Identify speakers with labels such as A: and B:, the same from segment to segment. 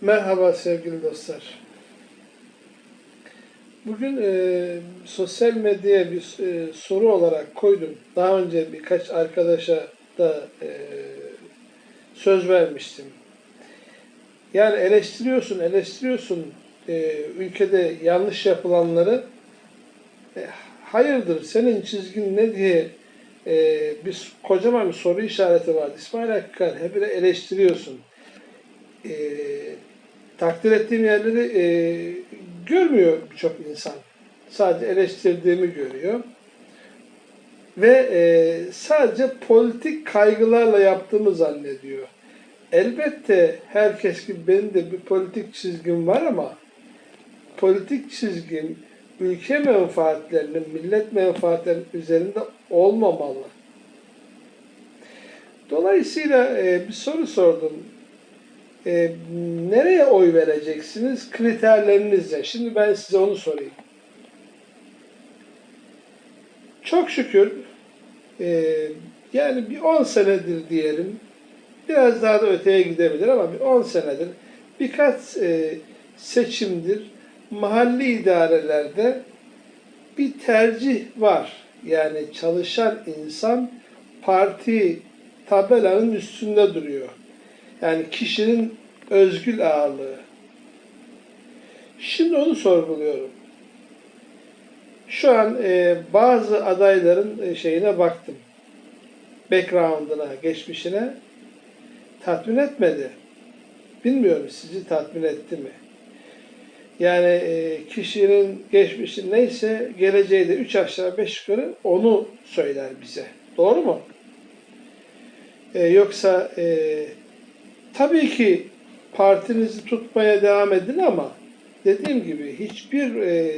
A: Merhaba sevgili dostlar. Bugün e, sosyal medyaya bir e, soru olarak koydum. Daha önce birkaç arkadaşa da e, söz vermiştim. Yani eleştiriyorsun, eleştiriyorsun e, ülkede yanlış yapılanları. E, hayırdır, senin çizgin ne diye e, bir kocaman bir soru işareti vardı. İsmail Hakkar, hep de eleştiriyorsun e, takdir ettiğim yerleri e, görmüyor birçok insan. Sadece eleştirdiğimi görüyor. Ve e, sadece politik kaygılarla yaptığımı zannediyor. Elbette herkes gibi benim de bir politik çizgim var ama politik çizgim ülke menfaatlerinin, millet menfaatlerinin üzerinde olmamalı. Dolayısıyla e, bir soru sordum. E, nereye oy vereceksiniz? Kriterlerinizle. Şimdi ben size onu sorayım. Çok şükür e, yani bir 10 senedir diyelim biraz daha da öteye gidebilir ama bir 10 senedir birkaç e, seçimdir mahalli idarelerde bir tercih var. Yani çalışan insan parti tabelanın üstünde duruyor. Yani kişinin özgül ağırlığı. Şimdi onu sorguluyorum. Şu an e, bazı adayların e, şeyine baktım. Background'ına, geçmişine tatmin etmedi. Bilmiyorum sizi tatmin etti mi? Yani e, kişinin geçmişi neyse geleceği de üç aşağı beş yukarı onu söyler bize. Doğru mu? E, yoksa e, Tabii ki partinizi tutmaya devam edin ama dediğim gibi hiçbir e,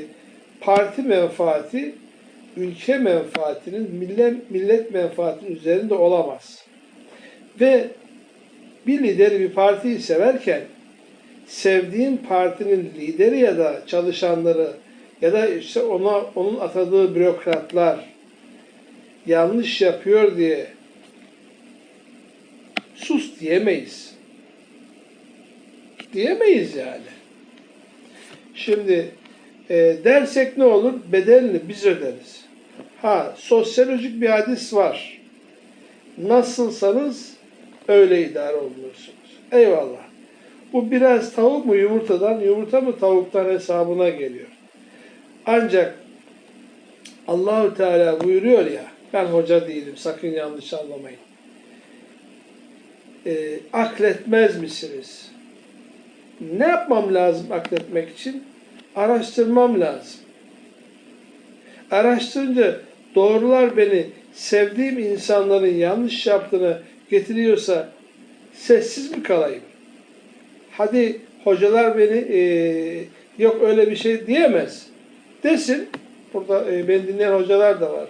A: parti menfaati ülke menfaatinin, millet, millet menfaatinin üzerinde olamaz. Ve bir lideri bir partiyi severken sevdiğin partinin lideri ya da çalışanları ya da işte ona onun atadığı bürokratlar yanlış yapıyor diye sus diyemeyiz diyemeyiz yani. Şimdi e, dersek ne olur? Bedelini biz öderiz. Ha, sosyolojik bir hadis var. Nasılsanız öyle idare olunursunuz. Eyvallah. Bu biraz tavuk mu yumurtadan, yumurta mı tavuktan hesabına geliyor. Ancak Allahü Teala buyuruyor ya, ben hoca değilim, sakın yanlış anlamayın. E, akletmez misiniz? Ne yapmam lazım akletmek için? Araştırmam lazım. Araştırınca doğrular beni sevdiğim insanların yanlış yaptığını getiriyorsa sessiz mi kalayım? Hadi hocalar beni e, yok öyle bir şey diyemez. Desin. Burada e, beni dinleyen hocalar da var.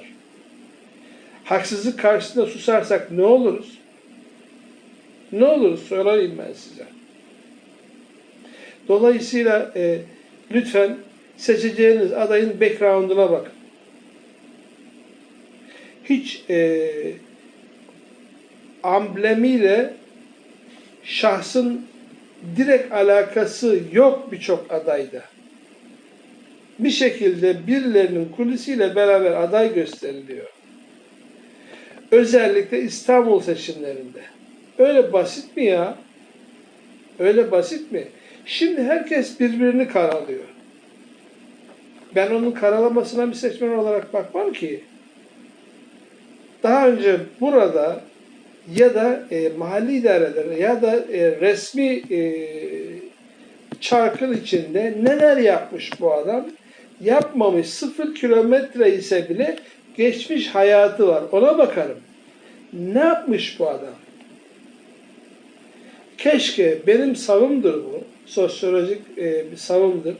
A: Haksızlık karşısında susarsak ne oluruz? Ne oluruz? Sorayım ben size. Dolayısıyla e, lütfen seçeceğiniz adayın background'una bakın. Hiç e, amblemiyle şahsın direkt alakası yok birçok adayda. Bir şekilde birilerinin kulisiyle beraber aday gösteriliyor. Özellikle İstanbul seçimlerinde. Öyle basit mi ya? Öyle basit mi? Şimdi herkes birbirini karalıyor. Ben onun karalamasına bir seçmen olarak bakmam ki. Daha önce burada ya da e, mahalli idareler ya da e, resmi e, çarkın içinde neler yapmış bu adam? Yapmamış sıfır kilometre ise bile geçmiş hayatı var. Ona bakarım. Ne yapmış bu adam? Keşke benim savımdır bu sosyolojik e, bir savımdır.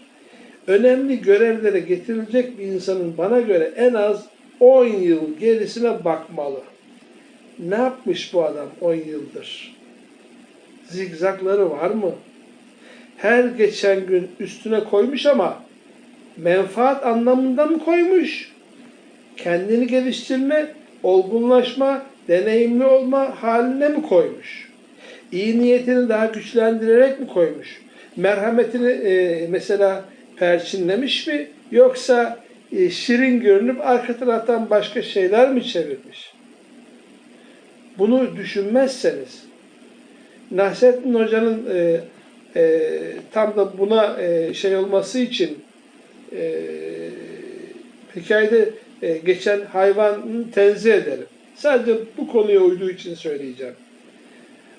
A: Önemli görevlere getirilecek bir insanın bana göre en az 10 yıl gerisine bakmalı. Ne yapmış bu adam 10 yıldır? Zigzakları var mı? Her geçen gün üstüne koymuş ama menfaat anlamında mı koymuş? Kendini geliştirme, olgunlaşma, deneyimli olma haline mi koymuş? İyi niyetini daha güçlendirerek mi koymuş? Merhametini e, mesela perçinlemiş mi yoksa e, şirin görünüp arka taraftan başka şeyler mi çevirmiş? Bunu düşünmezseniz Nasrettin Hoca'nın e, e, tam da buna e, şey olması için e, hikayede e, geçen hayvanı tenzih ederim. Sadece bu konuya uyduğu için söyleyeceğim.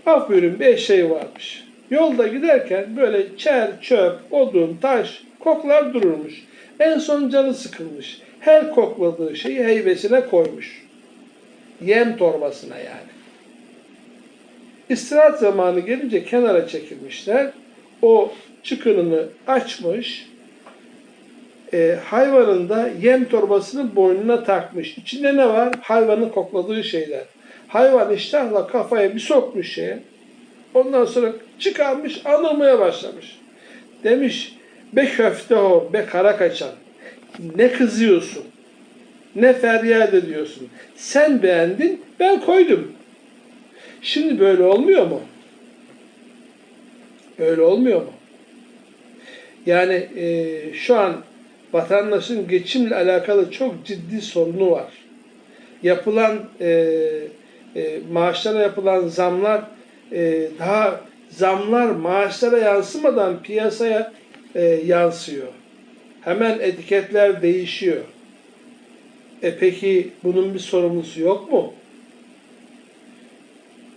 A: Af buyurun bir eşeği varmış. Yolda giderken böyle çer, çöp, odun, taş, koklar dururmuş. En son canı sıkılmış. Her kokladığı şeyi heybesine koymuş. Yem torbasına yani. İstirahat zamanı gelince kenara çekilmişler. O çıkınını açmış. E, hayvanın da yem torbasını boynuna takmış. İçinde ne var? Hayvanın kokladığı şeyler. Hayvan iştahla kafaya bir sokmuş şeye. Ondan sonra çıkarmış, anılmaya başlamış. Demiş, be köfte o, be kara kaçan. Ne kızıyorsun? Ne feryat ediyorsun? Sen beğendin, ben koydum. Şimdi böyle olmuyor mu? Öyle olmuyor mu? Yani e, şu an vatandaşın geçimle alakalı çok ciddi sorunu var. Yapılan e, e, maaşlara yapılan zamlar e, daha zamlar maaşlara yansımadan piyasaya e, yansıyor. Hemen etiketler değişiyor. E peki bunun bir sorumlusu yok mu?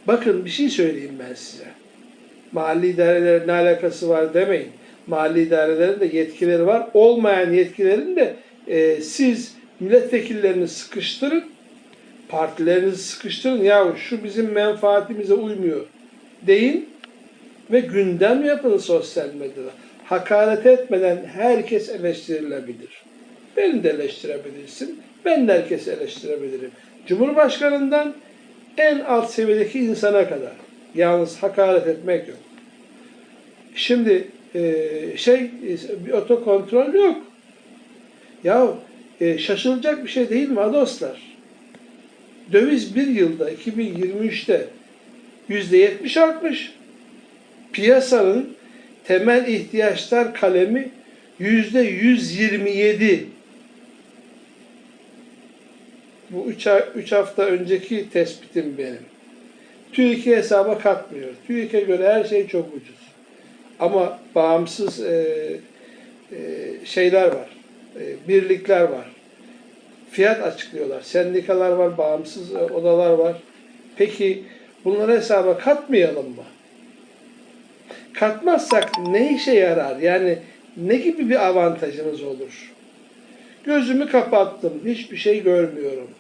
A: Bakın bir şey söyleyeyim ben size. Mahalli idarelerin ne alakası var demeyin. Mahalli idarelerin de yetkileri var. Olmayan yetkilerin de e, siz milletvekillerini sıkıştırın, partilerinizi sıkıştırın. Ya şu bizim menfaatimize uymuyor deyin ve gündem yapın sosyal medyada. Hakaret etmeden herkes eleştirilebilir. Beni de eleştirebilirsin. Ben de herkesi eleştirebilirim. Cumhurbaşkanından en alt seviyedeki insana kadar. Yalnız hakaret etmek yok. Şimdi e, şey bir otokontrol yok. Ya e, şaşılacak bir şey değil mi dostlar? Döviz bir yılda 2023'te yüzde yetmiş artmış. Piyasanın temel ihtiyaçlar kalemi yüzde 127. Bu üç, üç hafta önceki tespitim benim. TÜİK'i hesaba katmıyor. TÜİK'e göre her şey çok ucuz. Ama bağımsız e, e, şeyler var. E, birlikler var. Fiyat açıklıyorlar. Sendikalar var, bağımsız e, odalar var. Peki bunları hesaba katmayalım mı? Katmazsak ne işe yarar? Yani ne gibi bir avantajımız olur? Gözümü kapattım, hiçbir şey görmüyorum.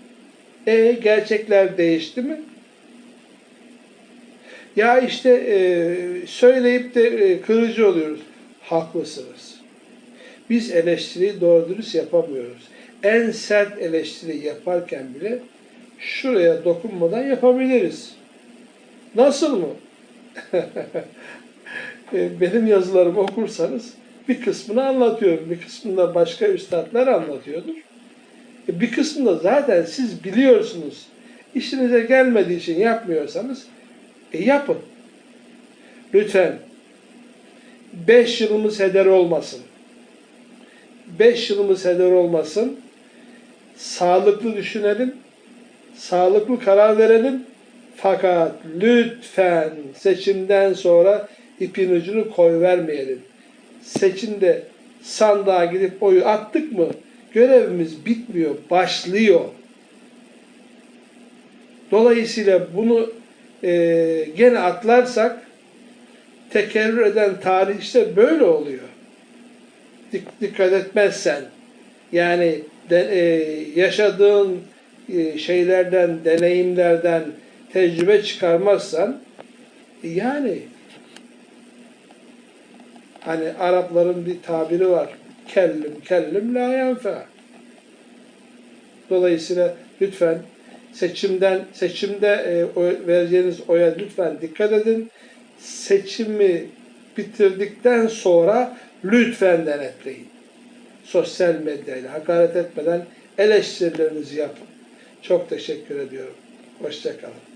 A: E gerçekler değişti mi? Ya işte e, söyleyip de e, kırıcı oluyoruz. Haklısınız. Biz eleştiriyi doğru dürüst yapamıyoruz. En sert eleştiri yaparken bile şuraya dokunmadan yapabiliriz. Nasıl mı? E, benim yazılarımı okursanız bir kısmını anlatıyorum. Bir kısmında başka üstadlar anlatıyordur. E, bir kısmında zaten siz biliyorsunuz. İşinize gelmediği için yapmıyorsanız e yapın. Lütfen. Beş yılımız heder olmasın. Beş yılımız heder olmasın. Sağlıklı düşünelim. Sağlıklı karar verelim. Fakat lütfen seçimden sonra ipin ucunu koy vermeyelim. Seçimde sandığa gidip oyu attık mı görevimiz bitmiyor, başlıyor. Dolayısıyla bunu e, gene atlarsak tekerrür eden tarih işte böyle oluyor. Dik, dikkat etmezsen yani de, e, yaşadığın e, şeylerden, deneyimlerden tecrübe çıkarmazsan yani hani Arapların bir tabiri var. Kellim kellim la yanfa. Dolayısıyla lütfen seçimden seçimde e, oy, vereceğiniz oya lütfen dikkat edin. Seçimi bitirdikten sonra lütfen denetleyin. Sosyal medyayla hakaret etmeden eleştirilerinizi yapın. Çok teşekkür ediyorum. Hoşçakalın.